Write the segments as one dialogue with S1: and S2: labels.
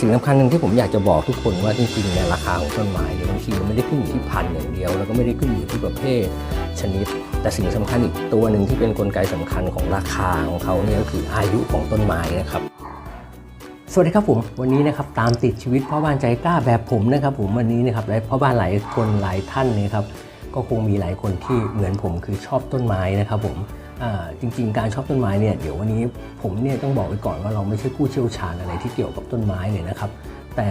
S1: สิ่งสำคัญหนึ่งที่ผมอยากจะบอกทุกคนว่าจริงๆเนี่ยราคาของต้นไม้เนี่ยบางทีมันไม่ได้ขึ้นอยู่ที่พันธุ์อย่างเดียว แล้วก็ไม่ได้ขึ้นอยู่ที่ประเภทชนิด แต่สิ่งสำคัญอีกตัวหนึ่งที่เป็นนกลไกสำคัญของราคาของเขาเนี่ยก็คืออายุของต้นไม้นะครับ สวัสดีครับผมวันนี้นะครับตามติดชีวิตพ่อบ้านใจกล้าแบบผมนะครับ ผมวันนี้นะครับและพ่อบ้านหลายคนหลายท่านเนะครับก็คงมีหลายคนที่เหมือนผมคือชอบต้นไม้นะครับผม จริงๆ การชอบต้นไม้เนี่ยเดี๋ยววันนี้ผมเนี่ยต้องบอกไว้ก่อนว่าเราไม่ใช่ผู้เชี่ยวชาญอะไรที่เกี่ยวกับต้นไม้เลยนะครับ แต่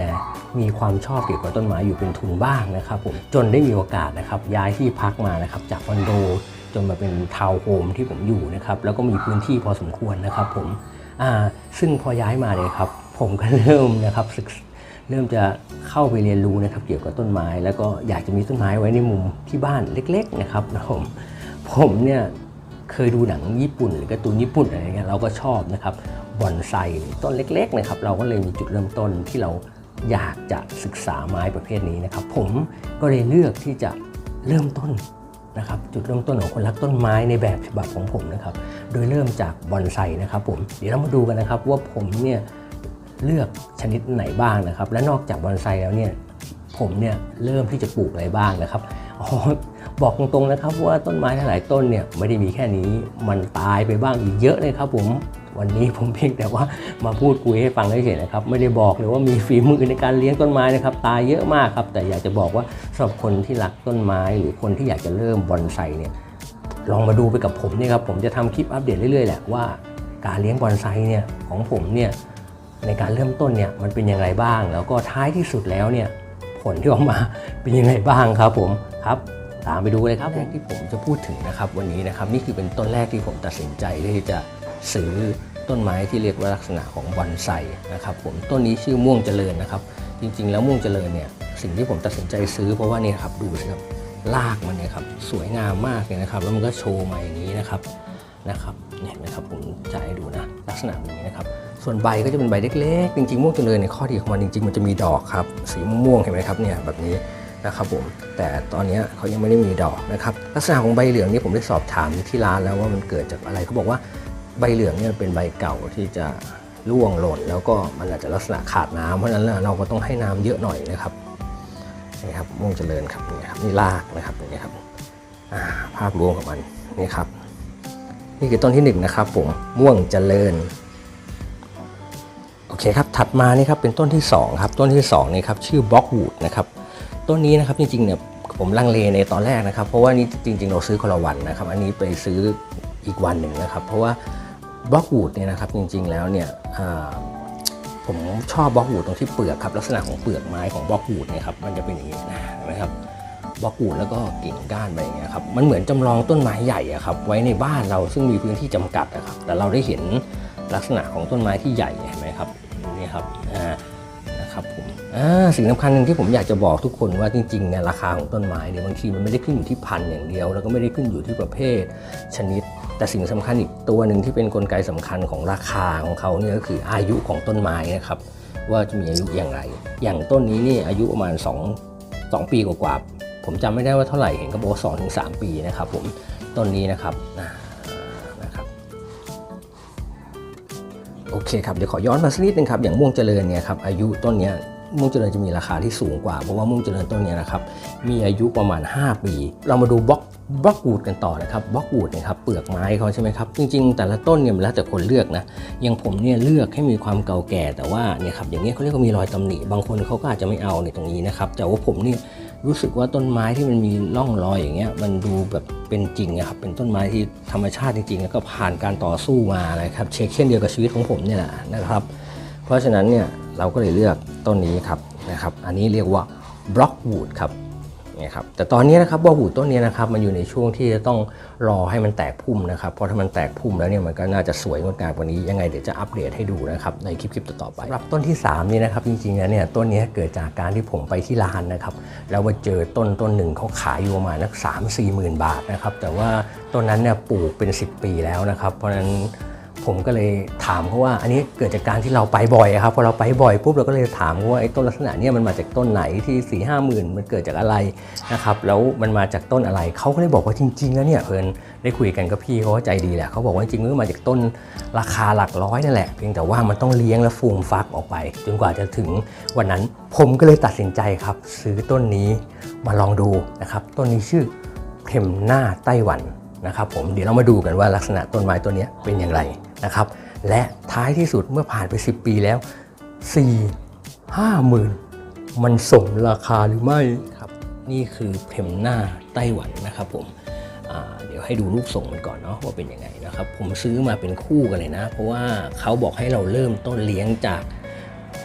S1: มีความชอบเกี่ยวกับต้นไม้อยู่เป็นทุนบ้างนะครับผมจนได้มีโอกาสนะครับย้ายที่พักมานะครับจากคอนโดจนมาเป็นทาวน์โฮมที่ผมอยู่นะครับแล้วก็มีพื้นที่พอสมควรนะครับผมซึ่งพอย้ายมาเนี่ยครับผมก็เริ่มนะครับศึกเริ่มจะเข้าไปเรียนรู้นะครับเกี่ยวกับต้นไม้ แล้วก็อยากจะมีต้นไม้ไว้ในมุมที่บ้านเล็ก ๆ นะครับผมผมเนี่ย เคยดูหนังญี่ปุ่น หรือการ์ตูนญี่ปุ่นอะไรเงี้ยเราก็ชอบนะครับบอนไซต้นเล็กๆนะครับเราก็เลยมีจุดเริ่มต้นที่เราอยากจะศึกษาไม้ประเภทนี้นะครับ ผมก็เลยเลือกที่จะเริ่มต้นนะครับจุดเริ่มต้นของคนรักต้นไม้ในแบบฉบับของผมนะครับ โดยเริ่มจากบอนไซนะครับผมเดี๋ยวเรามาดูกันนะครับว่าผมเนี่ยเลือกชนิดไหนบ้างนะครับ และนอกจากบอนไซแล้วเนี่ยผมเนี่ยเริ่มที่จะปลูกอะไรบ้างนะครับอ๋อ บอกตรงๆนะครับว่าต้นไม้หลายต้นเนี่ยไม่ได้มีแค่นี้มันตายไปบ้างอีกเยอะเลยครับผมวันนี้ผมเพียงแต่ว่ามาพูดคุยให้ฟังเฉยๆนะครับ ไม่ได้บอกเลยว่ามีฝีมือในการเลี้ยงต้นไม้นะครับ ตายเยอะมากครับ แต่อยากจะบอกว่าสำหรับคนที่รักต้นไม้ หรือคนที่อยากจะเริ่มบอนไซเนี่ยลองมาดูไปกับผมเนี่ยครับผมจะทำคลิปอัปเดตเรื่อยๆแหละว่าการเลี้ยงบอนไซเนี่ยของผมเนี่ยในการเริ่มต้นเนี่ยมันเป็นยังไงบ้าง แล้วก็ท้ายที่สุดแล้วเนี่ยผลที่ออกมาเป็นยังไงบ้างครับผมครับ ตามไปดูเลยครับแรกที่ผมจะพูดถึงนะครับวันนี้นะครับนี่คือเป็นต้นแรกที่ผมตัดสินใจที่จะซื้อต้นไม้ที่เรียกว่าลักษณะของบอนไซนะครับผมต้นนี้ชื่อม่วงเจริญนะครับ จริง ๆ แล้วม่วงเจริญเนี่ยสิ่งที่ผมตัดสินใจซื้อเพราะว่านี่ครับดูสิครับลากมันเนี่ยครับสวยงามมากเลยนะครับ แล้วมันก็โชว์มาอย่างนี้นะครับนะครับเนี่ยนะครับผมจะให้ดูนะลักษณะแบบนี้นะครับ ส่วนใบก็จะเป็นใบเล็กๆ จริงๆม่วงเจริญในยข้อดีของมันจริงๆ มันจะมีดอกครับสีม่วงๆเห็นไหมครับเนี่ยแบบนี้ นะครับผมแต่ตอนนี้เขายังไม่ได้มีดอกนะครับลักษณะของใบเหลืองนี่ผมได้สอบถามที่ร้านแล้วว่ามันเกิดจากอะไรเขาบอกว่าใบเหลืองเนี่ยเป็นใบเก่าที่จะร่วงหล่นแล้วก็มันอาจจะลักษณะขาดน้ำเพราะฉะนั้นเราก็ต้องให้น้ำเยอะหน่อยนะครับนี่ครับม่วงเจริญครับนี่ครับนี่รากนะครับนี้ครับภาพรวมของมันนี่ครับ นี่คือต้นที่หนึ่งนะครับผมม่วงเจริญโอเคครับถัดมานี่ครับเป็นต้นที่สองครับ ต้นที่สองนี่ครับชื่อบล็อกวูดนะครับ ต้นนี้นะครับจริงๆเนี่ยผมลังเลในตอนแรกนะครับ เพราะว่านี่จริง ๆ เราซื้อคนละวันนะครับ อันนี้ไปซื้ออีกวันหนึ่งนะครับ เพราะว่าบล็อกวูดเนี่ยนะครับจริง ๆ แล้วเนี่ยผมชอบบล็อกวูดตรงที่เปลือกครับลักษณะของเปลือกไม้ของบล็อกวูดเนี่ยครับมันจะเป็นอย่างนี้นะเห็นไหมครับบล็อกวูดแล้วก็กิ่งก้านไปอย่างเงี้ยครับมันเหมือนจำลองต้นไม้ใหญ่อะครับไว้ในบ้านเราซึ่งมีพื้นที่จำกัดนะครับแต่เราได้เห็นลักษณะของต้นไม้ที่ใหญ่เห็นไหมครับนี่ครับอ่า สิ่งสำคัญหนึ่งที่ผมอยากจะบอกทุกคนว่าจริงๆเนี่ยราคาของต้นไม้เนี่ยบางทีมันไม่ได้ขึ้นอยู่ที่พันธุ์อย่างเดียว แล้วก็ไม่ได้ขึ้นอยู่ที่ประเภทชนิด แต่สิ่งสำคัญอีกตัวหนึ่งที่เป็นนกลไกสำคัญของราคาของเขาเนี่ยก็คืออายุของต้นไม้นะครับว่าจะมีอายุอย่างไร อย่างต้นนี้นี่อายุประมาณ 2 2 ปีกว่าๆผมจำไม่ได้ว่าเท่าไหร่เห็นเขาบอกสองถึงสามปีนะครับผมต้นนี้นะครับนะครับโอเคครับเดี๋ยวขอย้อนมาสักนิดนึงครับอย่างม่วงเจริญเนี่ยครับอายุต้นเนี้ย ม่งเจริญจะมีราคาที่สูงกว่า เพราะว่าม่งเจริญต้นนี้นะครับมีอายุประมาณ 5 ปี เรามาดูบล็อกบล็อกวูดกันต่อนะครับบล็อกวูดนี่ยครับเปลือกไม้เขาใช่ไหมครับจริงๆ แต่ละต้นเนี่ยมันแล้วแต่คนเลือกนะอย่างผมเนี่ยเลือกให้มีความเก่าแก่แต่ว่าเนี่ยครับอย่างเงี้ยเขาเรียกว่ามีรอยตำหนิบางคนเขาก็อาจจะไม่เอาในตรงนี้นะครับแต่ว่าผมเนี่ยรู้สึกว่าต้นไม้ที่มันมีร่องรอยอย่างเงี้ยมันดูแบบเป็นจริงอะครับเป็นต้นไม้ที่ธรรมชาติจริงๆแล้วก็ผ่านการต่อสู้มานะครับเช็คเช่นเดียวกับชีวิตของผมเนี่ยแหละนะครับ เพราะฉะนั้นเนี่ย เราก็เลยเลือกต้นนี้ครับนะครับ อันนี้เรียกว่าบล็อกวูดครับนี่ครับแต่ตอนนี้นะครับบล็อกวูดต้นนี้นะครับมันอยู่ในช่วงที่จะต้องรอให้มันแตกพุ่มนะครับ เพราะถ้ามันแตกพุ่มแล้วเนี่ยมันก็น่าจะสวยงดงามกว่านี้ยังไงเดี๋ยวจะอัปเดตให้ดูนะครับในคลิปๆต่อๆไปสำหรับต้นที่ 3 นี่นะครับจริงๆแล้วเนี่ยต้นนี้เกิดจากการที่ผมไปที่ร้านนะครับแล้วมาเจอต้นต้นหนึ่งเขาขายอยู่ประมาณนักสามสี่หมื่นบาทนะครับแต่ว่าต้นนั้นเนี่ยปลูกเป็น 10 ปีแล้วนะครับเพราะฉะนั้น ผมก็เลยถามเขาว่า อันนี้เกิดจากการที่เราไปบ่อยครับพอเราไปบ่อยปุ๊บเราก็เลยถามว่าไอ้ต้นลักษณะนี้มันมาจากต้นไหนที่4ี่ห้าหมื่นมันเกิดจากอะไรนะครับแล้วมันมาจากต้นอะไรเขาก็เลยบอกว่าจริงๆแล้วเนี่ยเพลินได้คุยกันกับพี่เขาก็ใจดีแหละเขาบอกว่าจริงๆมันมาจากต้นราคาหลักร้อยนั่นแหละเพียงแต่ว่ามันต้องเลี้ยงและฟูมฟักออกไป จนกว่าจะถึงวันนั้นผมก็เลยตัดสินใจครับ ซื้อต้นนี้มาลองดูนะครับต้นนี้ชื่อเพมหน้าไต้หวันนะครับผมเดี๋ยวเรามาดูกันว่าลักษณะต้นไม้ต้นนี้เป็นอย่างไร นะครับ และท้ายที่สุดเมื่อผ่านไป 10 ปีแล้ว 4 5หมื่นมันสมราคาหรือไม่ครับ นี่คือเพมหน้าไต้หวันนะครับผมเดี๋ยวให้ดูรูปทรงมันก่อนเนาะว่าเป็นยังไงนะครับ ผมซื้อมาเป็นคู่กันเลยนะ เพราะว่าเขาบอกให้เราเริ่มต้นเลี้ยงจาก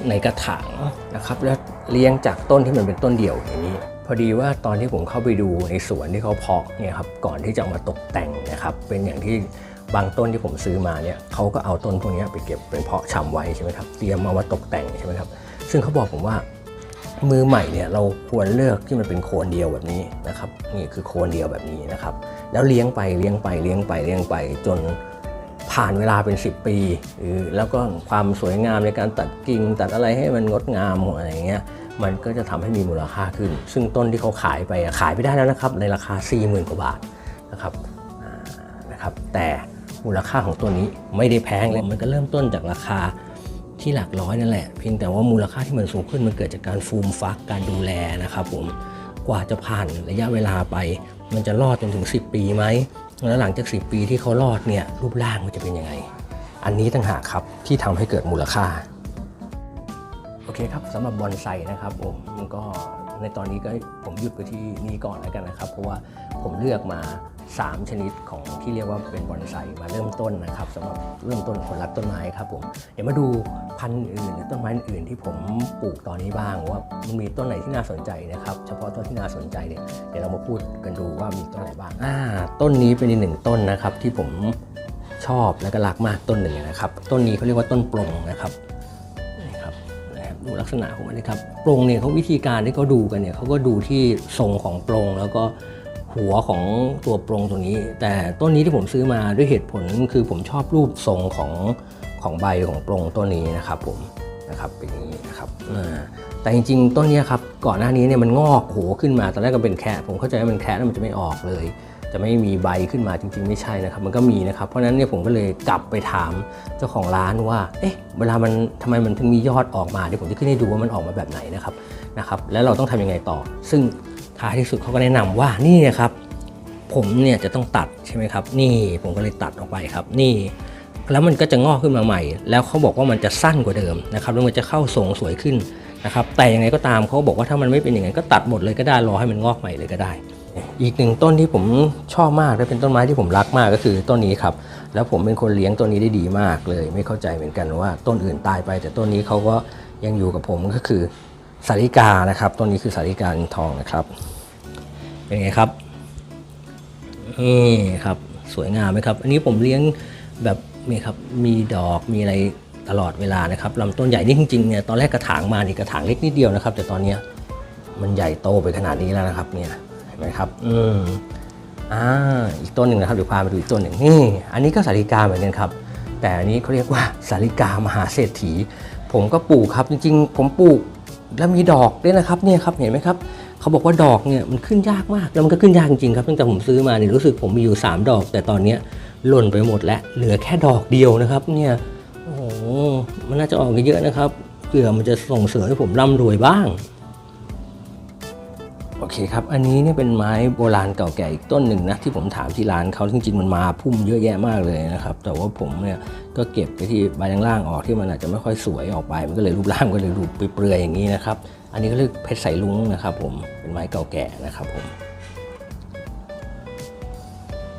S1: ในกระถางนะครับ แล้วเลี้ยงจากต้นที่มันเป็นต้นเดี่ยวอย่างนี้พอดีว่าตอนที่ผมเข้าไปดูในสวนที่เขาเพาะเนี่ยครับก่อนที่จะมาตกแต่งนะครับ เป็นอย่างที่ บางต้นที่ผมซื้อมาเนี่ยเขาก็เอาต้นพวกนี้ไปเก็บเป็นเพาะชำไว้ใช่ไหมครับเตรียมมาว่าตกแต่งใช่ไหมครับ ซึ่งเขาบอกผมว่า มือใหม่เนี่ยเราควรเลือกที่มันเป็นโคนเดียวแบบนี้นะครับนี่คือโคนเดียวแบบนี้นะครับ แล้วเลี้ยงไปเลี้ยงไปเลี้ยงไปเลี้ยงไปจนผ่านเวลาเป็น 10 ปีหรือแล้วก็ความสวยงามในการตัดกิ่งตัดอะไรให้มันงดงามอะไรอย่างเงี้ยมันก็จะทำให้มีมูลค่าขึ้น ซึ่งต้นที่เขาขายไปขายไปได้แล้วนะครับ ในราคา 40,000กว่าบาทนะครับนะครับ แต่ มูลค่าของตัวนี้ไม่ได้แพงเลยมันก็เริ่มต้นจากราคาที่หลักร้อยนั่นแหละ เพียงแต่ว่ามูลค่าที่มันสูงขึ้นมันเกิดจากการฟูมฟักการดูแลนะครับผมกว่าจะผ่านระยะเวลาไป มันจะรอดจนถึง 10 ปีไหมแล้วหลังจาก 10 ปีที่เขารอดเนี่ยรูปร่างมันจะเป็นยังไง อันนี้ต่างหากครับที่ทำให้เกิดมูลค่า โอเคครับสำหรับบอนไซนะครับผมมันก็ ในตอนนี้ก็ผมหยุดไปที่นี่ก่อนแล้วกันนะครับ เพราะว่าผมเลือกมา 3 ชนิดของที่เรียกว่าเป็นบอนไซมาเริ่มต้นนะครับสำหรับเริ่มต้นคนรักต้นไม้ครับผมเดี๋ยวมาดูพันธุ์อื่นหรือต้นไม้อื่นที่ผมปลูกตอนนี้บ้างว่ามันมีต้นไหนที่น่าสนใจนะครับ เฉพาะต้นที่น่าสนใจเนี่ยเดี๋ยวเรามาพูดกันดูว่ามีต้นไหนบ้างอ่าต้นนี้เป็นอีกหนึ่งต้นนะครับที่ผมชอบและก็รักมากต้นหนึ่งนะครับ ต้นนี้เขาเรียกว่าต้นปลงนะครับ ดูลักษณะของมันนะครับโปรงเนี่ยเขาวิธีการที่เขาดูกันเนี่ยเขาก็ดูที่ทรงของโปรงแล้วก็หัวของตัวโปรงตัวนี้ แต่ต้นนี้ที่ผมซื้อมาด้วยเหตุผลคือผมชอบรูปทรงของของใบของโปรงต้นนี้นะครับผมนะครับเป็นอย่างนี้นะครับแต่จริงๆต้นนี้ครับก่อนหน้านี้เนี่ยมันงอกโหขึ้นมาตอนแรกก็เป็นแค่ผมเข้าใจว่ามันแค่แล้วมันจะไม่ออกเลย จะไม่มีใบขึ้นมาจริง ๆ ไม่ใช่นะครับ มันก็มีนะครับ เพราะนั้นเนี่ยผมก็เลยกลับไปถามเจ้าของร้านว่า เอ๊ะ เวลามันทำไมมันถึงมียอดออกมา เดี๋ยวผมจะขึ้นให้ดูว่ามันออกมาแบบไหนนะครับ นะครับ แล้วเราต้องทำยังไงต่อ ซึ่งท้ายที่สุดเขาก็แนะนำว่า นี่นะครับ ผมเนี่ยจะต้องตัดใช่ไหมครับ นี่ผมก็เลยตัดออกไปครับ นี่แล้วมันก็จะงอกขึ้นมาใหม่ แล้วเขาบอกว่ามันจะสั้นกว่าเดิมนะครับ แล้วมันจะเข้าทรงสวยขึ้นนะครับ แต่ยังไงก็ตามเขาบอกว่าถ้ามันไม่เป็นอย่างนั้นก็ตัดหมดเลยก็ได้ รอให้มันงอกใหม่เลยก็ได้ อีกหนึ่งต้นที่ผมชอบมากและเป็นต้นไม้ที่ผมรักมากก็คือต้นนี้ครับ แล้วผมเป็นคนเลี้ยงต้นนี้ได้ดีมากเลย ไม่เข้าใจเหมือนกันว่าต้นอื่นตายไป แต่ต้นนี้เขาก็ยังอยู่กับผมก็คือสาริกานะครับต้นนี้คือสาริกาลินทองนะครับ เป็นไงครับนี่ครับสวยงามไหมครับ อันนี้ผมเลี้ยงแบบนี่ครับมีดอกมีอะไรตลอดเวลานะครับลำต้นใหญ่นี่จริงๆเนี่ยตอนแรกกระถางมานี่กระถางเล็กนิดเดียวนะครับ แต่ตอนนี้มันใหญ่โตไปขนาดนี้แล้วนะครับเนี่ย ห็นไหมครับ อืมอ่าอีกต้นหนึ่งนะครับเดี๋ยวพาไปดูอีกต้นหนึ่งนี่ อันนี้ก็สาริกาเหมือนกันครับ แต่อันนี้เขาเรียกว่าสาริกามหาเศรษฐี ผมก็ปลูกครับจริงๆ ผมปลูกแล้วมีดอกด้วยนะครับเนี่ยครับเห็นไหมครับเขาบอกว่าดอกเนี่ยมันขึ้นยากมากแล้วมันก็ขึ้นยากจริงๆครับตั้งแต่ผมซื้อมาเนี่ยรู้สึกผมมีอยู่ 3 ดอก แต่ตอนเนี้ยหล่นไปหมดแล้วเหลือแค่ดอกเดียวนะครับเนี่ยโอ้โหมันน่าจะออกเยอะๆนะครับเผื่อมันจะส่งเสริมให้ผมร่ำรวยบ้าง โอเคครับ อันนี้เนี่ยเป็นไม้โบราณเก่าแก่อีกต้นหนึ่งนะที่ผมถามที่ร้านเขาจริงๆมันมาพุ่มเยอะแยะมากเลยนะครับแต่ว่าผมเนี่ยก็เก็บไปที่ใบล่างๆออกที่มันอาจจะไม่ค่อยสวยออกไปมันก็เลยรูปร่างก็เลยดูปเปลือยอย่างนี้นะครับอันนี้ก็เรียกเพชรใสลุงนะครับผมเป็นไม้เก่าแก่นะครับผม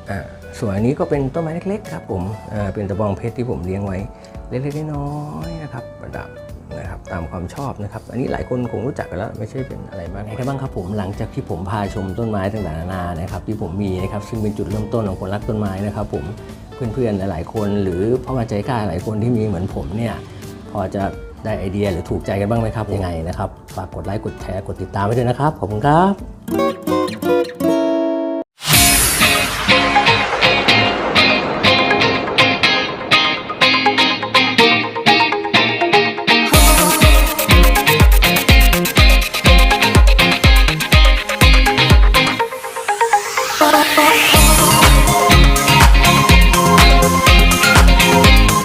S1: อ่าส่วนอันนี้ก็เป็นต้นไม้เล็กๆครับผมอ่าเป็นตะบองเพชรที่ผมเลี้ยงไว้เล็กๆน้อยๆนะครับประดับ นะครับตามความชอบนะครับ อันนี้หลายคนคงรู้จักกันแล้วไม่ใช่เป็นอะไรมากไงกันบ้างครับผมหลังจากที่ผมพาชมต้นไม้ต่างๆนานานะครับที่ผมมีนะครับซึ่งเป็นจุดเริ่มต้นของคนรักต้นไม้นะครับผมเพื่อนๆหลายๆ คนหรือพ่อมาใจกล้าหลายคนที่มีเหมือนผมเนี่ยพอจะได้ไอเดียหรือถูกใจกันบ้างไหมครับยังไงนะครับฝากกดไลค์กดแชร์กดติดตามไว้ด้วยนะครับขอบคุณครับ